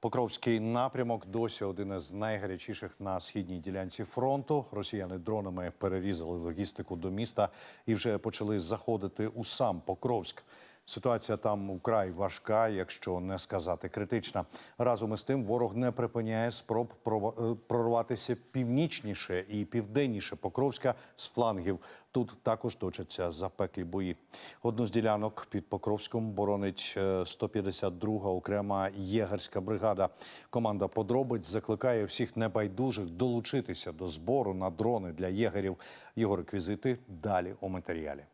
Покровський напрямок досі один із найгарячіших на східній ділянці фронту. Росіяни дронами перерізали логістику до міста і вже почали заходити у сам Покровськ. Ситуація там украй важка, якщо не сказати критична. Разом із тим, ворог не припиняє спроб е, прорватися північніше і південніше Покровська з флангів. Тут також точаться запеклі бої. Одну з ділянок під Покровськом боронить е, 152-га окрема єгерська бригада. Команда подробиць закликає всіх небайдужих долучитися до збору на дрони для єгерів. Його реквізити далі у матеріалі.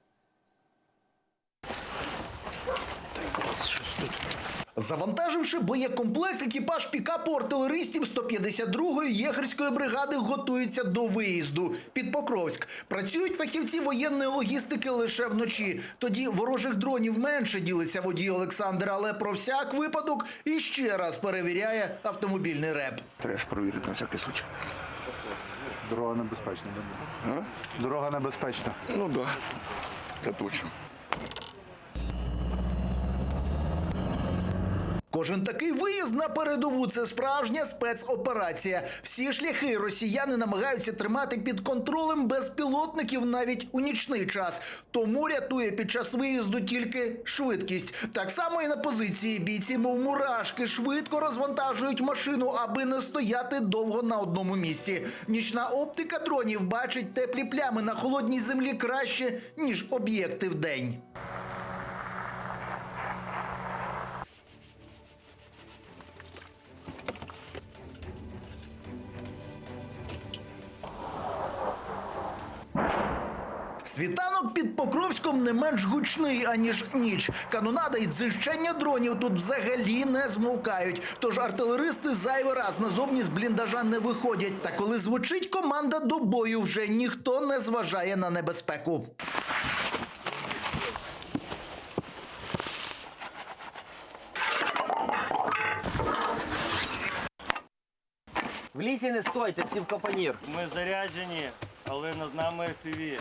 Завантаживши боєкомплект, екіпаж пікапу артилеристів 152-ї єгерської бригади готується до виїзду під Покровськ. Працюють фахівці воєнної логістики лише вночі. Тоді ворожих дронів менше ділиться водій Олександр, але про всяк випадок іще раз перевіряє автомобільний реп. Треба ж перевірити на всякий случай. Дорога небезпечна. А? Дорога небезпечна. Ну да, це точно. Кожен такий виїзд на передову це справжня спецоперація. Всі шляхи росіяни намагаються тримати під контролем безпілотників навіть у нічний час. Тому рятує під час виїзду тільки швидкість. Так само і на позиції бійці, мов мурашки, швидко розвантажують машину, аби не стояти довго на одному місці. Нічна оптика дронів бачить теплі плями на холодній землі краще ніж об'єкти в день. Під Покровськом не менш гучний, аніж ніч. Канонада і зищення дронів тут взагалі не змовкають. Тож артилеристи зайвий раз назовні з бліндажа не виходять. Та коли звучить команда до бою, вже ніхто не зважає на небезпеку. В лісі не стойте, всі в капанір. Ми заряджені, але над нами FPV.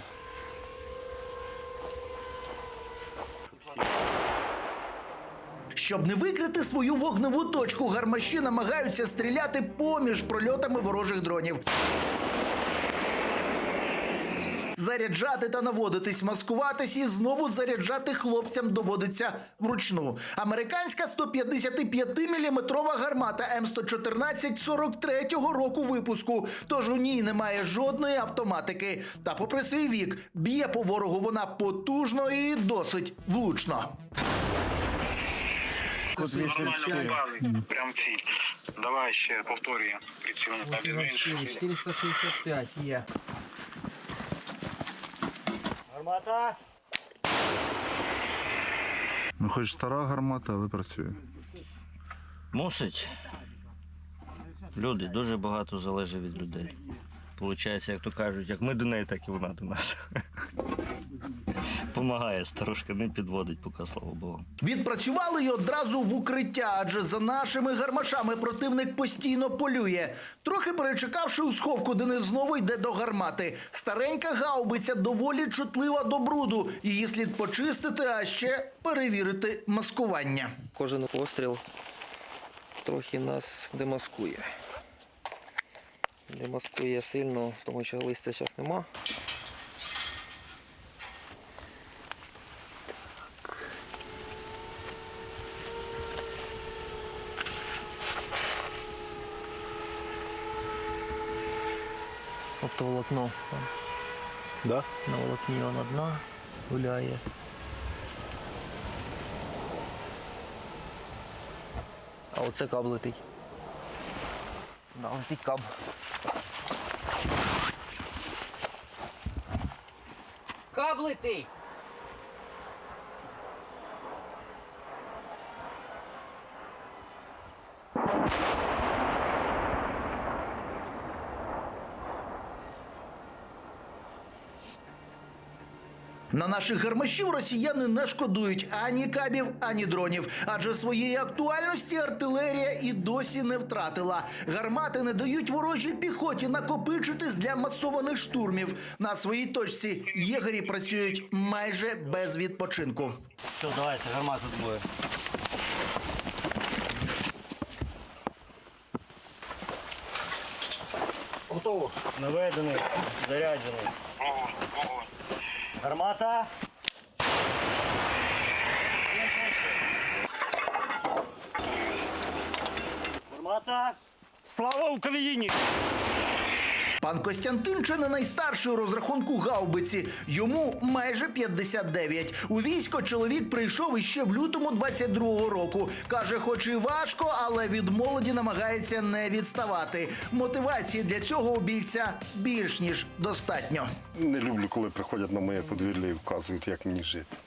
Щоб не викрити свою вогневу точку, гармаші намагаються стріляти поміж прольотами ворожих дронів. Заряджати та наводитись, маскуватись і знову заряджати хлопцям доводиться вручну. Американська 155-мм гармата М114 43-го року випуску. Тож у ній немає жодної автоматики. Та, попри свій вік, б'є по ворогу вона потужно і досить влучно. Нормально. Прям ці. Давай ще повторюємо. Приціл на 465 є. Гармата! Ну, хоч стара гармата, але працює. Мусить. Люди, дуже багато залежить від людей. Получається, як то кажуть, як ми до неї, так і вона до нас. Помагає старушка, не підводить, поки слава Богу. Відпрацювали й одразу в укриття, адже за нашими гармашами противник постійно полює. Трохи перечекавши у сховку, Денис знову йде до гармати. Старенька гаубиця доволі чутлива до бруду. Її слід почистити, а ще перевірити маскування. Кожен постріл трохи нас демаскує. Демаскує сильно, тому що листя зараз нема. Оптоволокно. там. Да? На волокні вона одна гуляє. А оце каб летить. Да, летить каб. Каб летить! На наших гармашів росіяни не шкодують ані кабів, ані дронів, адже своєї актуальності артилерія і досі не втратила. Гармати не дають ворожій піхоті накопичитись для масованих штурмів. На своїй точці єгері працюють майже без відпочинку. Що давайте гармати двоє. Готово. Наведений, заряджений. Готово. Гармата. Гармата. Слава Україні! Пан Костянтин чи не найстарший у розрахунку гаубиці. Йому майже 59. У військо чоловік прийшов іще в лютому 22-го року. Каже, хоч і важко, але від молоді намагається не відставати. Мотивації для цього у бійця більш ніж достатньо. Не люблю, коли приходять на моє подвір'я і вказують, як мені жити.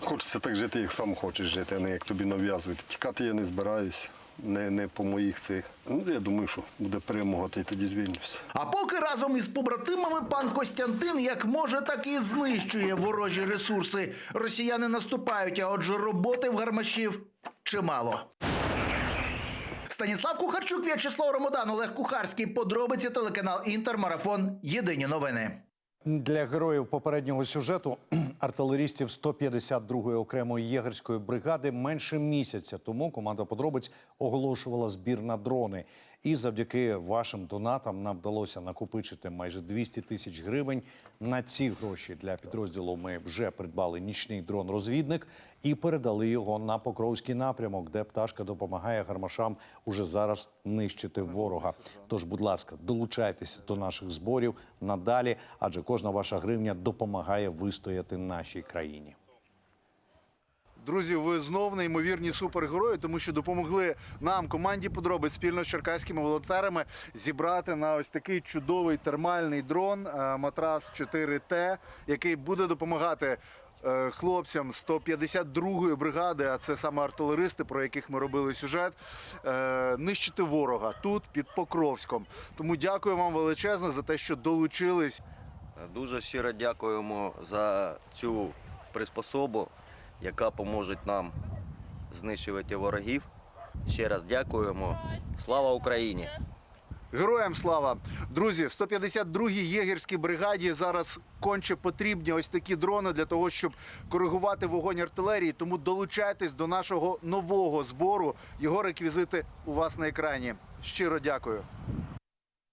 Хочеться так жити, як сам хочеш жити, а не як тобі нав'язують. Тікати я не збираюсь, не, не по моїх цих. Ну, я думаю, що буде перемога, та й тоді звільнюся. А поки разом із побратимами пан Костянтин як може, так і знищує ворожі ресурси. Росіяни наступають, а отже, роботи в гармашів чимало. Станіслав Кухарчук, В'ячеслав Ромодан, Олег Кухарський. Подробиці телеканал Інтермарафон. Єдині новини. Для героїв попереднього сюжету артилерістів 152-ї окремої єгерської бригади менше місяця тому команда подробиць оголошувала збір на дрони. І завдяки вашим донатам нам вдалося накопичити майже 200 тисяч гривень. На ці гроші для підрозділу ми вже придбали нічний дрон-розвідник і передали його на Покровський напрямок, де пташка допомагає гармашам уже зараз нищити ворога. Тож, будь ласка, долучайтеся до наших зборів надалі, адже кожна ваша гривня допомагає вистояти нашій країні. Друзі, ви знов неймовірні супергерої, тому що допомогли нам, команді подробиць спільно з черкаськими волонтерами, зібрати на ось такий чудовий термальний дрон е, Матрас 4Т, який буде допомагати. е, Хлопцям 152-ї бригади, а це саме артилеристи, про яких ми робили сюжет, е, нищити ворога тут під Покровськом. Тому дякую вам величезно за те, що долучились Дуже щиро дякуємо за цю приспособу, яка поможе нам знищувати ворогів. Ще раз дякуємо. Слава Україні! Героям слава! Друзі, 152-й єгерській бригаді зараз конче потрібні ось такі дрони для того, щоб коригувати вогонь артилерії. Тому долучайтесь до нашого нового збору. Його реквізити у вас на екрані. Щиро дякую.